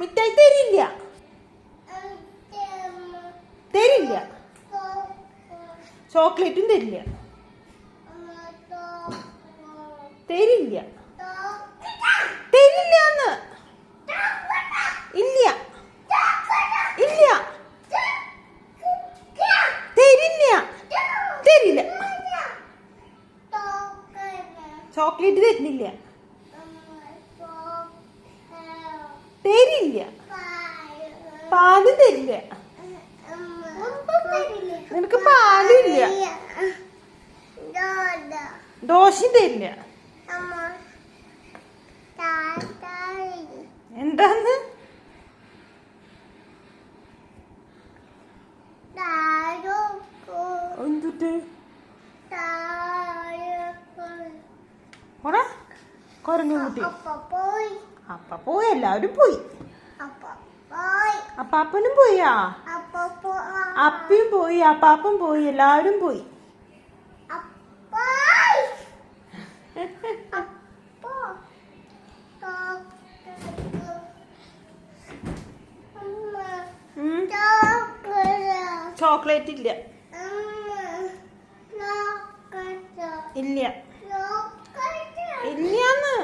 മിഠായി തരില്ല. തരില്ല. ചോക്ലേറ്റും തരില്ല. തരില്ല. തരില്ല എന്ന് ഇല്ല. ഇല്ല. തരില്ല. തരില്ല. ചോക്ലേറ്റ് തരുന്നില്ല പാൽ തരില്ല. നിനക്ക് പാലില്ല. ദോശയും തരില്ല. എന്താന്ന്? എന്തുട്ട്? അപ്പ പോയി. എല്ലാവരും പോയി. അപ്പ പോയി അപ്പാപ്പനും പോയാ? അപ്പയും പോയി അപ്പാപ്പൻ പോയി എല്ലാവരും പോയി. ചോക്ലേറ്റ്. ഇല്ല. ഇല്ല. ഇല്ലാന്ന്.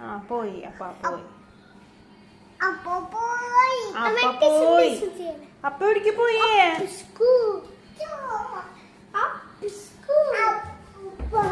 ആ പോയി അപ്പാ പോയി. Apa puoi? Apa perché puoi? Apa school. Apa school. Apa